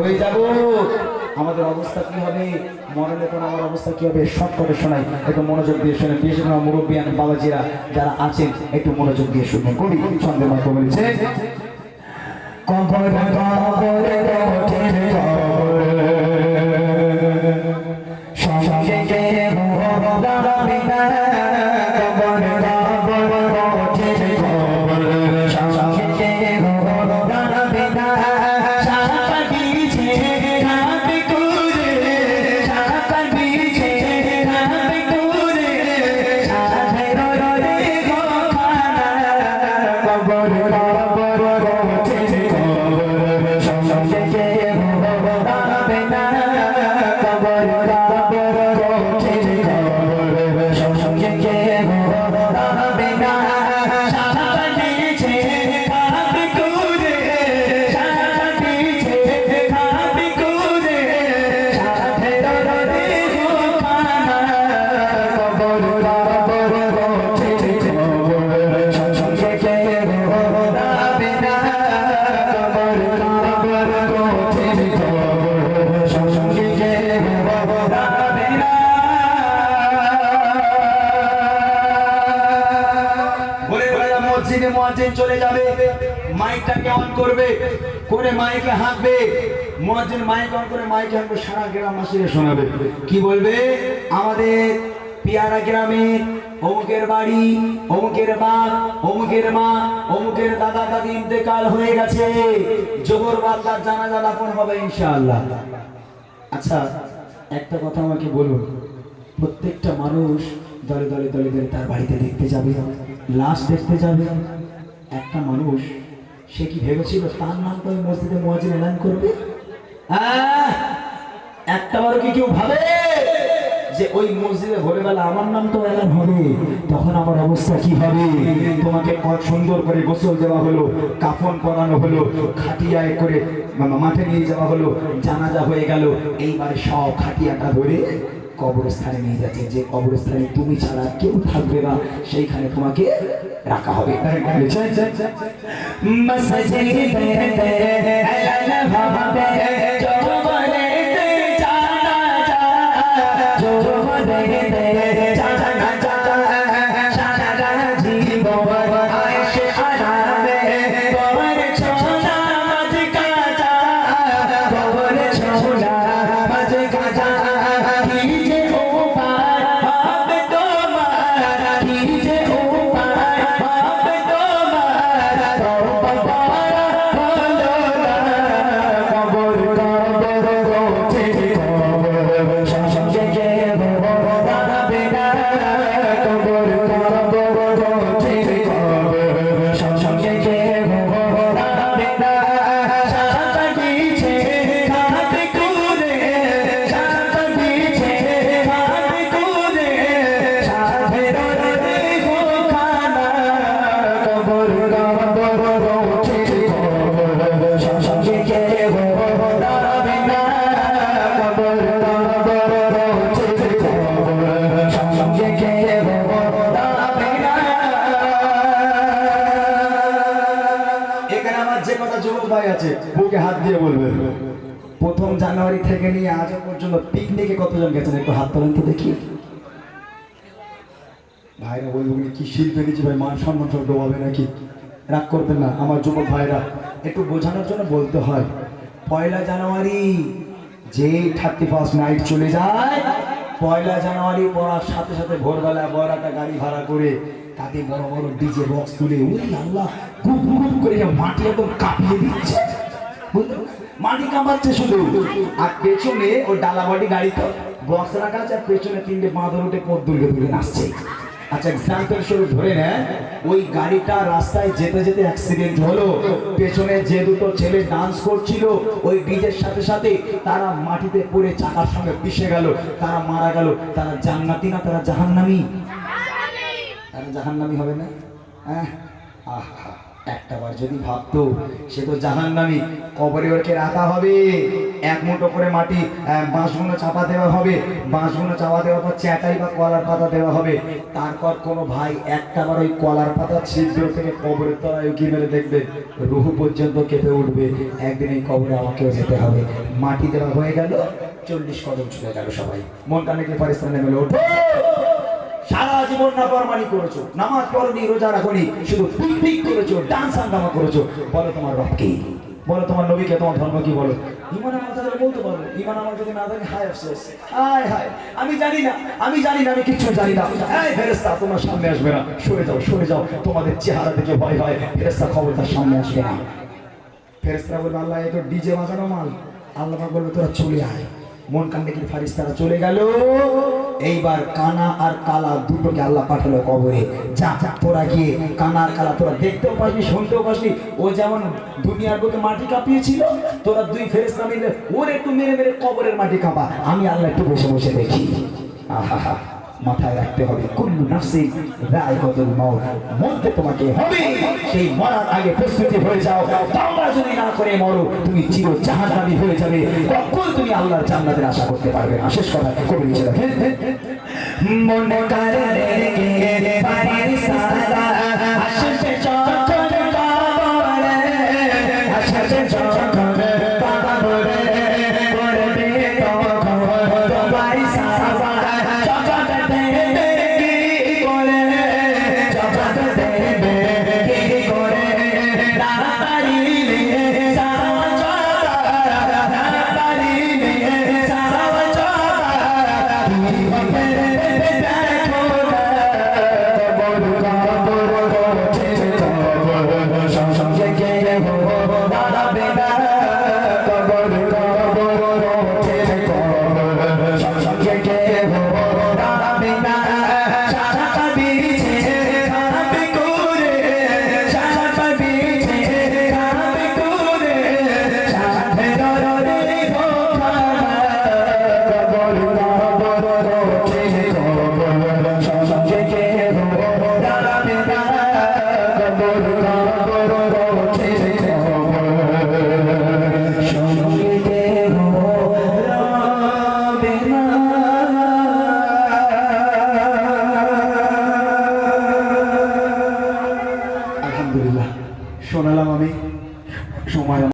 হয়ে যাব। আমাদের অবস্থা কি হবে? মরণের পর আমার অবস্থা কি হবে? সব করে শোনাই। একটু মনোযোগ দিয়ে শুনে। বিশেষ করে মুরব্বিয়ান বাবাজিরা যারা আছেন, একটু মনোযোগ দিয়ে শুনবেন কবি ছন্দে মাত্র বলেছে? কবর মসজিদে মুয়াজ্জিন চলে যাবে। মাইকটাকে অন করবে, করে মাইকে হাঁকবে। মুয়াজ্জিন মাইক অন করে মাইকে হাঁকবে, সারা গ্রামবাসীকে শোনাবে। কি বলবে? আমাদের পিয়ারা গ্রামের অমুকের বাড়ি, অমুকের বাপ অমুকের মা, অমুকের দাদা, দাদি ইন্তেকাল হয়ে গেছে। জোহর বাদ তার জানাজা দাফন হবে ইনশাআল্লাহ। আচ্ছা একটা কথা আমাকে বলুন। প্রত্যেকটা মানুষ দলে দলে দলে দলে তার বাড়িতে দেখতে যাবে। লাশ দেখতে যাবে। একটা মানুষ, সে কি ভেবেছিল তার নামটা ওই মসজিদে মোয়াজিন এলান করবে? একটা বারো কি কেউ ভাবে যে ওই মসজিদে ভোরবেলা আমার নাম তো এলান হবে? তখন আমার অবস্থা কি হবে? তোমাকে সুন্দর করে গোসল দেওয়া হলো, কাফন পরানো হলো, খাটিয়ায় করে মাঠে নিয়ে যাওয়া হলো, জানাজা হয়ে গেল, এইবারে সব খাটিয়াটা ধরে কবরস্থানে নিয়ে যাচ্ছে। যে কবরস্থানে তুমি ছাড়া কেউ থাকবে না সেইখানে তোমাকে রাখা হবে। Yeah, yeah, হবে বলবে প্রথম জানুয়ারি থেকে নিয়ে আজ পর্যন্ত পিকনিকে কতজন গেছেন? একটু হাত তোলেন তো দেখি। ভাইরা বলব বলি, কি শিল্পে নিচে ভাই? মান সম্মান সব ডোবাবে নাকি? রাগ করবেন না আমার যুবক ভাইরা। একটু বোঝানোর জন্য বলতে হয় পয়লা জানুয়ারি যে থার্টি ফার্স্ট নাইট চলে যায় পয়লা জানুয়ারি পড়ার সাথে সাথে ভোরবেলা বয়রাটা গাড়ি ভাড়া করে তাতে বড় বড় ডিজে বক্স তুলে উনি আল্লাহ গুপ গুপ করে মাটি একদম কাঁপিয়ে দিচ্ছে। বুঝলেন? মাটি কামাচ্ছে শুধু। আর পেছনে ওই ডালাবাটি গাড়িতে বক্স রাখা আছে আর পেছনে তিনটে বাঁদর উঠে পথ দুর্গে দুর্গে নাচছে। আচ্ছা এক্সাম্পল স্বরূপ ধরে নেন ওই গাড়িটা রাস্তায় যেতে যেতে অ্যাক্সিডেন্ট হলো। পেছনে যে দুটো ছেলে ডান্স করছিল, ওই ডিজের সাথে সাথে তারা মাটিতে পড়ে চাকার সঙ্গে পিষে গেল। তারা মারা গেল। তারা জান্নাতি না, তারা জাহান্নামি? তারা জাহান্নামি হবে না? হ্যাঁ? আহা। একটাবার যদি ভাবতো সে তো জাহান নামি কবরে ওকে রাখা হবে? এক মুঠো করে মাটি আহ, বাঁশগুলো চাপা দেওয়া হবে। বাঁশগুলো চাপা দেওয়ার পর চ্যাটাই বা কলার পাতা দেওয়া হবে। তারপর কোনো ভাই একটাবার ওই কলার পাতা ছিদ্র থেকে কবরের তলায় উকি মেরে দেখবে। রুহু পর্যন্ত কেঁপে উঠবে। একদিন এই কবরে আমাকেও যেতে হবে। মাটি দেওয়া হয়ে গেল চল্লিশ কদম চলে গেল সবাই। মন কানে কি পারিস্তান নেমে ওঠো! সারা জীবন না ফরমানি করেছ, নামাজ পড়নি, রোজা রাখনি, শুধু পিকনিক করেছ, ডান্স হাঙ্গামা করেছ। বলো তোমার রব কি? বলো তোমার নবীকে তোমার ধর্ম কি বলো? ইমান আমার তাহলে বলতে পারব ইমান আমার যদি না থাকে হায় আফসোস। হায় হায়। আমি জানি না, আমি জানি না, আমি কিচ্ছু জানি না। এই ফেরেস্তা তোমার সামনে আসবে না। সরে যাও সরে যাও। তোমাদের চেহারা দেখে ভয় হয়। ফেরেস্তা খবরদার সামনে আসবে না। ফেরেস্তারা বলবে, আল্লাহ, এ ডিজে বাজানো মাল। আল্লাহ বলবে, তোরা চলে আয়। মন কান্দিকির ফারিস ফারিস্তারা চলে গেল। এইবার কানা আর কালা দুটোকে আল্লাহ পাঠালো কবরে। যা তোরা গিয়ে কানা আর কালা তোরা দেখতেও পাসনি, শুনতেও পাসনি। ও যেমন দুনিয়ার বুকে মাটি কাঁপিয়েছিল, তোরা দুই ফেরেস মিলে ওর একটু মেরে মেরে কবরের মাটি কাঁপা। আমি আল্লাহ একটু বসে বসে দেখি। আহা মাথায় রাখতে হবে। কুল্লু নাফসি রায় বদল মত মরতে তোমাকে হবে। সেই মরার আগে প্রস্তুতি হয়ে যাও। তাওবা যদি না করে মরো, তুমি চির জাহান্নামি হয়ে যাবে। কখন তুমি আল্লাহর জান্নাতের আশা করতে পারবে না। শেষ কথা কবি নিচে রাখেন মন কারে গে পারি সাদা Bye.